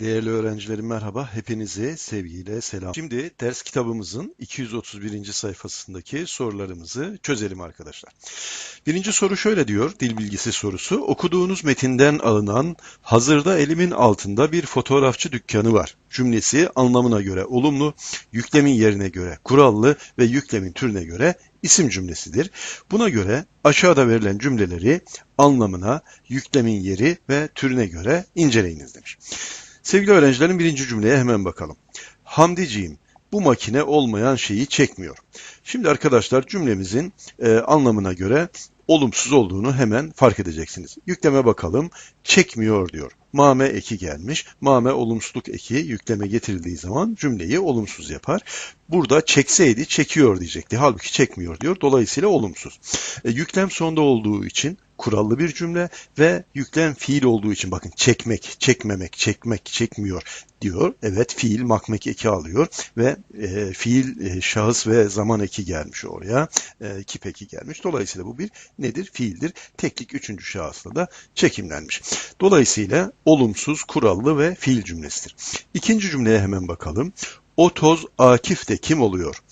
Değerli öğrencilerim merhaba. Hepinize sevgiyle selam. Şimdi ders kitabımızın 231. sayfasındaki sorularımızı çözelim arkadaşlar. Birinci soru şöyle diyor, dil bilgisi sorusu. Okuduğunuz metinden alınan hazırda elimin altında bir fotoğrafçı dükkanı var. Cümlesi anlamına göre olumlu, yüklemin yerine göre kurallı ve yüklemin türüne göre isim cümlesidir. Buna göre aşağıda verilen cümleleri anlamına, yüklemin yeri ve türüne göre inceleyiniz demiş. Sevgili öğrencilerin birinci cümleye hemen bakalım. Hamdiciğim, bu makine olmayan şeyi çekmiyor. Şimdi arkadaşlar cümlemizin e, anlamına göre olumsuz olduğunu hemen fark edeceksiniz. Yükleme bakalım. Çekmiyor diyor. Mame eki gelmiş. Mame olumsuzluk eki yükleme getirildiği zaman cümleyi olumsuz yapar. Burada çekseydi çekiyor diyecekti. Halbuki çekmiyor diyor. Dolayısıyla olumsuz. E, yüklem sonda olduğu için kurallı bir cümle ve yüklem fiil olduğu için bakın çekmek, çekmemek, çekmek, çekmiyor diyor. Evet fiil makmek eki alıyor ve e, fiil e, şahıs ve zaman eki gelmiş oraya. E, kip eki gelmiş. Dolayısıyla bu bir nedir? Fiildir. Teklik üçüncü şahısla da çekimlenmiş. Dolayısıyla olumsuz, kurallı ve fiil cümlesidir. İkinci cümleye hemen bakalım. O toz Akif de kim oluyor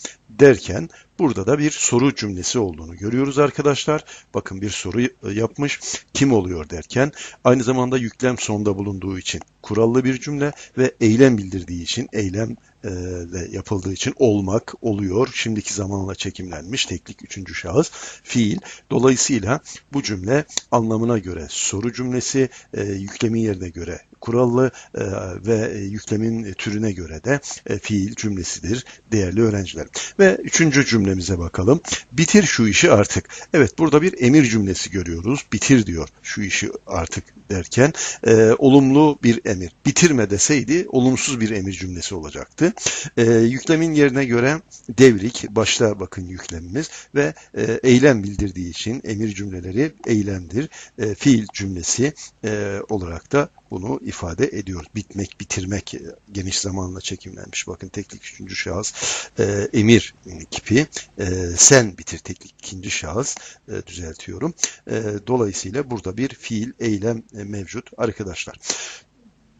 derken burada da bir soru cümlesi olduğunu görüyoruz arkadaşlar. Bakın bir soru yapmış. Kim oluyor derken aynı zamanda yüklem sonda bulunduğu için kurallı bir cümle ve eylem bildirdiği için eylem e, de yapıldığı için olmak oluyor. Şimdiki zamanla çekimlenmiş teklik üçüncü şahıs fiil. Dolayısıyla bu cümle anlamına göre soru cümlesi, e, yüklemin yerine göre kurallı e, ve yüklemin türüne göre de e, fiil cümlesidir değerli öğrencilerim. Ve üçüncü cümlemize bakalım. Bitir şu işi artık. Evet burada bir emir cümlesi görüyoruz. Bitir diyor şu işi artık derken e, olumlu bir emir. Bitirme deseydi olumsuz bir emir cümlesi olacaktı. E, yüklemin yerine göre devrik, başta bakın yüklemimiz ve e, eylem bildirdiği için emir cümleleri eylemdir. E, fiil cümlesi e, olarak da bunu ifade ediyoruz. Bitmek, bitirmek e, geniş zamanla çekimlenmiş. Bakın teklik üçüncü şahıs e, emir kipi e, sen bitir teklik ikinci şahıs e, düzeltiyorum. E, dolayısıyla burada bir fiil, eylem e, mevcut arkadaşlar.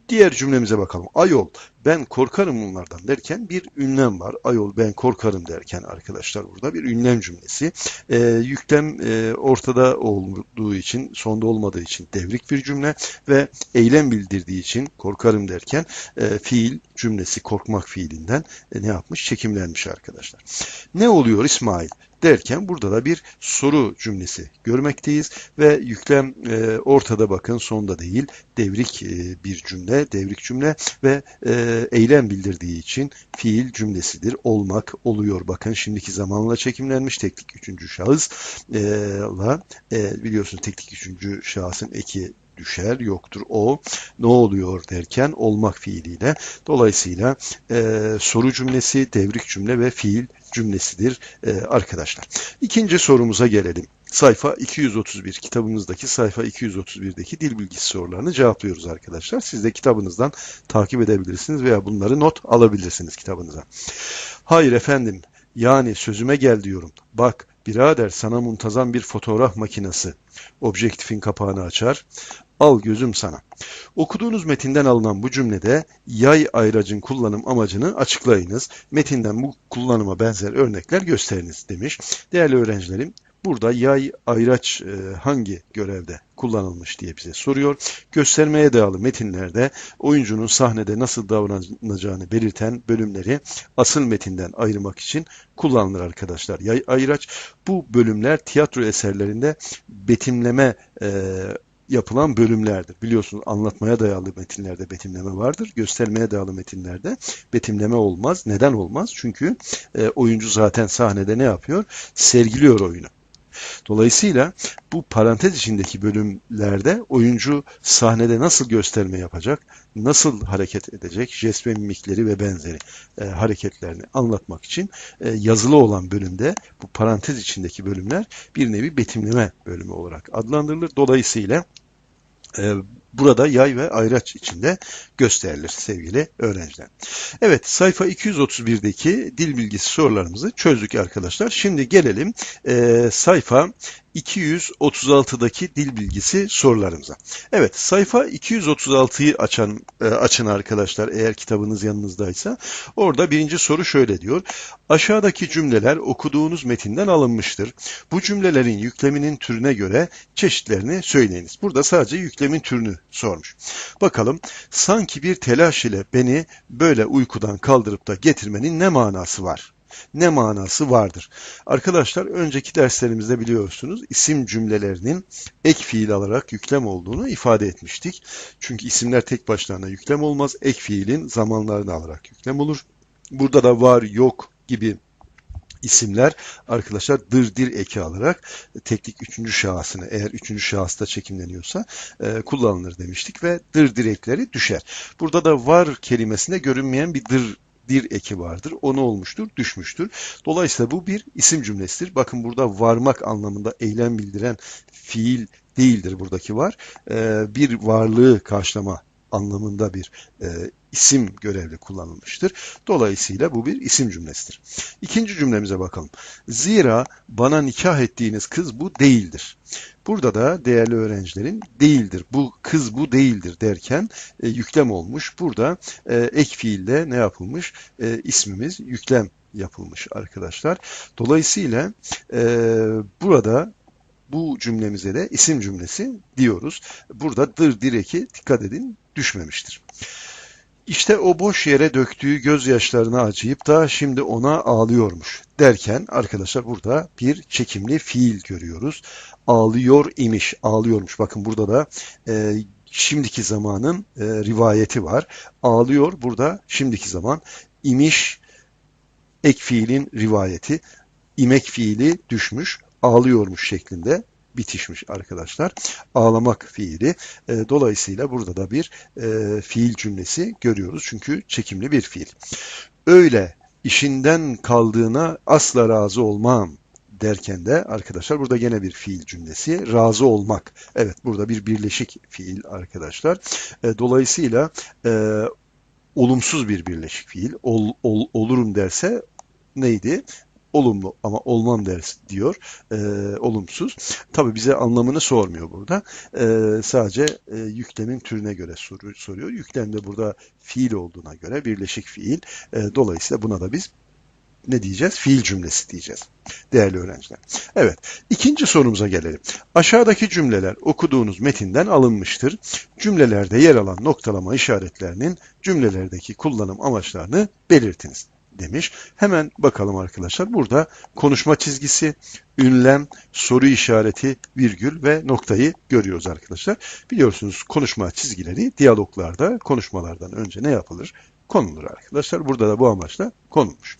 Diğer cümlemize bakalım. Ayol ben korkarım bunlardan derken bir ünlem var. Ayol ben korkarım derken arkadaşlar burada bir ünlem cümlesi. E, yüklem e, ortada olduğu için, sonda olmadığı için devrik bir cümle ve eylem bildirdiği için korkarım derken e, fiil cümlesi korkmak fiilinden e, ne yapmış? Çekimlenmiş arkadaşlar. Ne oluyor İsmail? derken burada da bir soru cümlesi görmekteyiz ve yüklem e, ortada bakın sonda değil devrik e, bir cümle devrik cümle ve e, eylem bildirdiği için fiil cümlesidir olmak oluyor bakın şimdiki zamanla çekimlenmiş teknik üçüncü şahıs e, e, biliyorsunuz teknik üçüncü şahsın eki düşer, yoktur o. Ne oluyor derken olmak fiiliyle. Dolayısıyla e, soru cümlesi, devrik cümle ve fiil cümlesidir e, arkadaşlar. İkinci sorumuza gelelim. Sayfa 231 kitabımızdaki sayfa 231'deki dil bilgisi sorularını cevaplıyoruz arkadaşlar. Siz de kitabınızdan takip edebilirsiniz veya bunları not alabilirsiniz kitabınıza. Hayır efendim yani sözüme gel diyorum. Bak birader sana muntazam bir fotoğraf makinesi. Objektifin kapağını açar. Al gözüm sana. Okuduğunuz metinden alınan bu cümlede yay ayracın kullanım amacını açıklayınız. Metinden bu kullanıma benzer örnekler gösteriniz demiş. Değerli öğrencilerim burada yay ayraç e, hangi görevde kullanılmış diye bize soruyor. Göstermeye dayalı metinlerde oyuncunun sahnede nasıl davranacağını belirten bölümleri asıl metinden ayırmak için kullanılır arkadaşlar. Yay ayraç bu bölümler tiyatro eserlerinde betimleme e, yapılan bölümlerdir. Biliyorsunuz anlatmaya dayalı metinlerde betimleme vardır. Göstermeye dayalı metinlerde betimleme olmaz. Neden olmaz? Çünkü e, oyuncu zaten sahnede ne yapıyor? Sergiliyor oyunu. Dolayısıyla bu parantez içindeki bölümlerde oyuncu sahnede nasıl gösterme yapacak, nasıl hareket edecek, jest ve mimikleri ve benzeri e, hareketlerini anlatmak için e, yazılı olan bölümde bu parantez içindeki bölümler bir nevi betimleme bölümü olarak adlandırılır. Dolayısıyla e, burada yay ve ayraç içinde gösterilir sevgili öğrenciler. Evet sayfa 231'deki dil bilgisi sorularımızı çözdük arkadaşlar. Şimdi gelelim e, sayfa 236'daki dil bilgisi sorularımıza. Evet sayfa 236'yı açan e, açın arkadaşlar eğer kitabınız yanınızdaysa. Orada birinci soru şöyle diyor. Aşağıdaki cümleler okuduğunuz metinden alınmıştır. Bu cümlelerin yükleminin türüne göre çeşitlerini söyleyiniz. Burada sadece yüklemin türünü sormuş. Bakalım sanki bir telaş ile beni böyle uykudan kaldırıp da getirmenin ne manası var? ne manası vardır? Arkadaşlar önceki derslerimizde biliyorsunuz isim cümlelerinin ek fiil alarak yüklem olduğunu ifade etmiştik. Çünkü isimler tek başlarına yüklem olmaz. Ek fiilin zamanlarını alarak yüklem olur. Burada da var, yok gibi isimler arkadaşlar dır dir eki alarak teklik üçüncü şahısını eğer üçüncü şahısta çekimleniyorsa e, kullanılır demiştik ve dır dir ekleri düşer. Burada da var kelimesinde görünmeyen bir dır dir eki vardır. O ne olmuştur? Düşmüştür. Dolayısıyla bu bir isim cümlesidir. Bakın burada varmak anlamında eylem bildiren fiil değildir buradaki var. Ee, bir varlığı karşılama anlamında bir e, isim görevli kullanılmıştır. Dolayısıyla bu bir isim cümlesidir. İkinci cümlemize bakalım. Zira bana nikah ettiğiniz kız bu değildir. Burada da değerli öğrencilerin değildir, bu kız bu değildir derken e, yüklem olmuş. Burada e, ek fiilde ne yapılmış? E, ismimiz yüklem yapılmış arkadaşlar. Dolayısıyla e, burada bu cümlemize de isim cümlesi diyoruz. Burada dır direki dikkat edin düşmemiştir. İşte o boş yere döktüğü gözyaşlarına acıyıp da şimdi ona ağlıyormuş derken arkadaşlar burada bir çekimli fiil görüyoruz. Ağlıyor imiş, ağlıyormuş. Bakın burada da e, şimdiki zamanın e, rivayeti var. Ağlıyor burada şimdiki zaman imiş ek fiilin rivayeti. imek fiili düşmüş, ağlıyormuş şeklinde bitişmiş arkadaşlar. Ağlamak fiili. E, dolayısıyla burada da bir e, fiil cümlesi görüyoruz. Çünkü çekimli bir fiil. Öyle işinden kaldığına asla razı olmam derken de arkadaşlar burada gene bir fiil cümlesi. Razı olmak. Evet burada bir birleşik fiil arkadaşlar. E, dolayısıyla e, olumsuz bir birleşik fiil. Ol, ol, olurum derse neydi? Olumlu ama olmam ders diyor. E, olumsuz. Tabi bize anlamını sormuyor burada. E, sadece e, yüklemin türüne göre soru, soruyor. Yüklem de burada fiil olduğuna göre birleşik fiil. E, dolayısıyla buna da biz ne diyeceğiz? Fiil cümlesi diyeceğiz. Değerli öğrenciler. Evet. ikinci sorumuza gelelim. Aşağıdaki cümleler okuduğunuz metinden alınmıştır. Cümlelerde yer alan noktalama işaretlerinin cümlelerdeki kullanım amaçlarını belirtiniz demiş. Hemen bakalım arkadaşlar. Burada konuşma çizgisi, ünlem, soru işareti, virgül ve noktayı görüyoruz arkadaşlar. Biliyorsunuz konuşma çizgileri diyaloglarda konuşmalardan önce ne yapılır? Konulur arkadaşlar. Burada da bu amaçla konulmuş.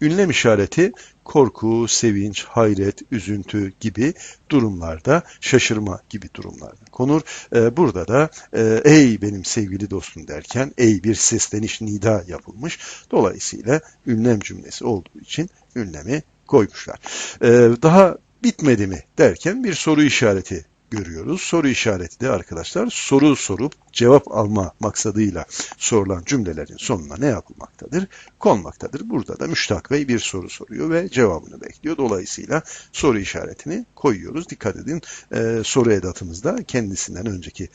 Ünlem işareti korku, sevinç, hayret, üzüntü gibi durumlarda, şaşırma gibi durumlarda konur. Ee, burada da e, ey benim sevgili dostum derken ey bir sesleniş nida yapılmış. Dolayısıyla ünlem cümlesi olduğu için ünlemi koymuşlar. Ee, daha bitmedi mi derken bir soru işareti görüyoruz. Soru işareti de arkadaşlar soru sorup cevap alma maksadıyla sorulan cümlelerin sonuna ne yapılmaktadır? Konmaktadır. Burada da müştak bey bir soru soruyor ve cevabını bekliyor. Dolayısıyla soru işaretini koyuyoruz. Dikkat edin e, soru edatımızda kendisinden önceki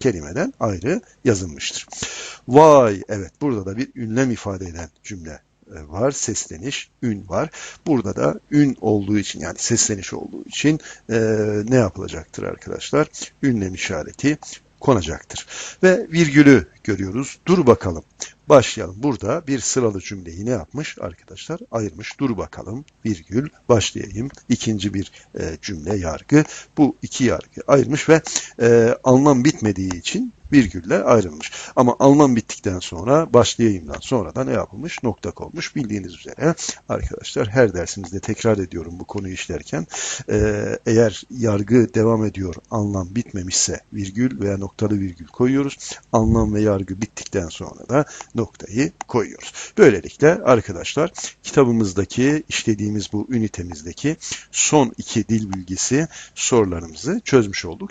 kelimeden ayrı yazılmıştır. Vay evet burada da bir ünlem ifade eden cümle var, sesleniş, ün var. Burada da ün olduğu için yani sesleniş olduğu için e, ne yapılacaktır arkadaşlar? Ünlem işareti konacaktır. Ve virgülü görüyoruz. Dur bakalım. Başlayalım. Burada bir sıralı cümleyi ne yapmış arkadaşlar? Ayırmış. Dur bakalım. Virgül. Başlayayım. İkinci bir e, cümle yargı. Bu iki yargı ayırmış ve e, anlam bitmediği için virgülle ayrılmış. Ama Alman bittikten sonra başlayayımdan sonra da ne yapılmış? Nokta konmuş. Bildiğiniz üzere arkadaşlar her dersimizde tekrar ediyorum bu konuyu işlerken e, eğer yargı devam ediyor anlam bitmemişse virgül veya noktalı virgül koyuyoruz. Anlam ve yargı bittikten sonra da noktayı koyuyoruz. Böylelikle arkadaşlar kitabımızdaki işlediğimiz bu ünitemizdeki son iki dil bilgisi sorularımızı çözmüş olduk.